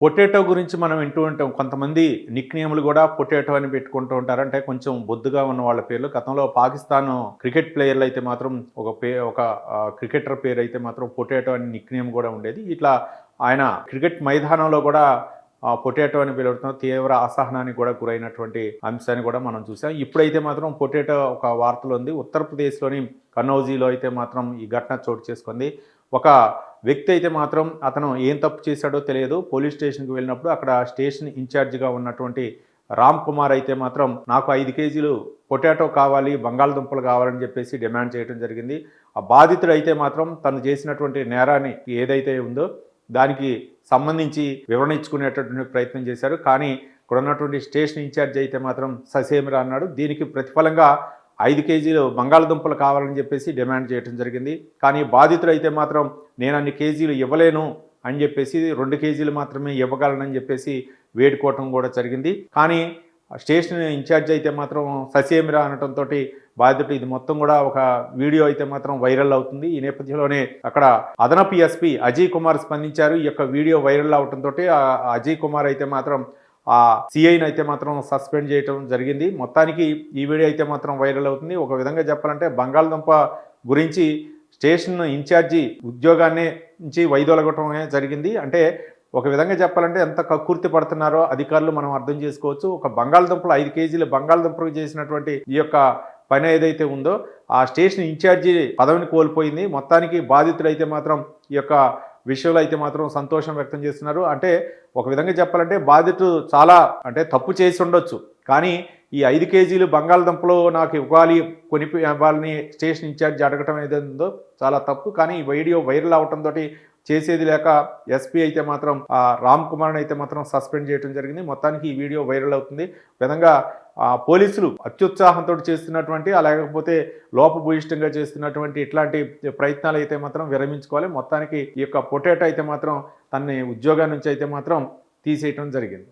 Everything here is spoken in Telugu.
పొటాటో గురించి మనం వింటూ ఉంటాం. కొంతమంది నిక్నేములు కూడా పొటాటో అని పెట్టుకుంటూ ఉంటారు. అంటే కొంచెం బొద్దుగా ఉన్న వాళ్ళ పేర్లు. గతంలో పాకిస్తాన్ క్రికెట్ ప్లేయర్లు అయితే మాత్రం ఒక పే ఒక క్రికెటర్ పేరు అయితే మాత్రం పొటాటో అని నిక్నేమ్ కూడా ఉండేది. ఇట్లా ఆయన క్రికెట్ మైదానంలో కూడా పొటాటో అని పిలువడం తీవ్ర అసహనానికి కూడా గురైనటువంటి అంశాన్ని కూడా మనం చూసాం. ఇప్పుడైతే మాత్రం పొటాటో ఒక వార్తలు ఉంది. ఉత్తరప్రదేశ్లోని కనౌజీలో అయితే మాత్రం ఈ ఘటన చోటు చేసుకుంది. ఒక వ్యక్తి అయితే మాత్రం అతను ఏం తప్పు చేశాడో తెలియదు. పోలీస్ స్టేషన్కి వెళ్ళినప్పుడు అక్కడ స్టేషన్ ఇన్ఛార్జిగా ఉన్నటువంటి రామ్ కుమార్ అయితే మాత్రం నాకు ఐదు కేజీలు పొటాటో కావాలి బంగాళదుంపలు కావాలని చెప్పేసి డిమాండ్ చేయడం జరిగింది. ఆ బాధితుడు అయితే మాత్రం తను చేసినటువంటి నేరాన్ని ఏదైతే ఉందో దానికి సంబంధించి వివరణ ఇచ్చుకునేటటువంటి ప్రయత్నం చేశారు. కానీ ఇక్కడ ఉన్నటువంటి స్టేషన్ ఇన్ఛార్జ్ అయితే మాత్రం ససేమిరా అన్నాడు. దీనికి ప్రతిఫలంగా ఐదు కేజీలు బంగాళదుంపలు కావాలని చెప్పేసి డిమాండ్ చేయడం జరిగింది. కానీ బాధితుడు అయితే మాత్రం నేను అన్ని కేజీలు ఇవ్వలేను అని చెప్పేసి రెండు కేజీలు మాత్రమే ఇవ్వగలనని చెప్పేసి వేడుకోవటం కూడా జరిగింది. కానీ స్టేషన్ ఇన్ఛార్జ్ అయితే మాత్రం ససేమిరా అనటంతో బాధితుడు ఇది మొత్తం కూడా ఒక వీడియో అయితే మాత్రం వైరల్ అవుతుంది. ఈ నేపథ్యంలోనే అక్కడ అదనపు ఎస్పీ అజయ్ కుమార్ స్పందించారు. ఈ యొక్క వీడియో వైరల్ అవటంతో అజయ్ కుమార్ అయితే మాత్రం ఆ సిఐని అయితే మాత్రం సస్పెండ్ చేయటం జరిగింది. మొత్తానికి ఈ వీడియో అయితే మాత్రం వైరల్ అవుతుంది. ఒక విధంగా చెప్పాలంటే బంగాళదుంప గురించి స్టేషన్ ఇన్ఛార్జి ఉద్యోగాన్ని నుంచి వైదొలగటమే జరిగింది. అంటే ఒక విధంగా చెప్పాలంటే ఎంత కక్కుర్తి పడుతున్నారో అధికారులు మనం అర్థం చేసుకోవచ్చు. ఒక బంగాళదుంపలు ఐదు కేజీలు బంగాళదుంపలు చేసినటువంటి ఈ యొక్క పని ఏదైతే ఉందో ఆ స్టేషన్ ఇన్ఛార్జి పదవిని కోల్పోయింది. మొత్తానికి బాధితుడైతే మాత్రం ఈ యొక్క విషయంలో అయితే మాత్రం సంతోషం వ్యక్తం చేస్తున్నారు. అంటే ఒక విధంగా చెప్పాలంటే బాధితుడు చాలా అంటే తప్పు చేసి ఉండొచ్చు. కానీ ఈ ఐదు కేజీలు బంగాళదుంపలు నాకు ఇవ్వాలి కొని ఇవ్వాలని స్టేషన్ ఇన్ఛార్జ్ అడగటం ఏదైందో చాలా తప్పు. కానీ ఈ వీడియో వైరల్ అవటంతో చేసేది లేక ఎస్పీ అయితే మాత్రం ఆ రామ్ కుమార్ని అయితే మాత్రం సస్పెండ్ చేయడం జరిగింది. మొత్తానికి ఈ వీడియో వైరల్ అవుతుంది. విధంగా ఆ, పోలీసులు అత్యుత్సాహంతో చేస్తున్నటువంటి లేకపోతే లోపభూయిష్టంగా చేస్తున్నటువంటి ఇట్లాంటి ప్రయత్నాలు అయితే మాత్రం విరమించుకోవాలి. మొత్తానికి ఈ యొక్క పొటాటో అయితే మాత్రం తన్ని ఉద్యోగం నుంచి అయితే మాత్రం తీసేయటం జరిగింది.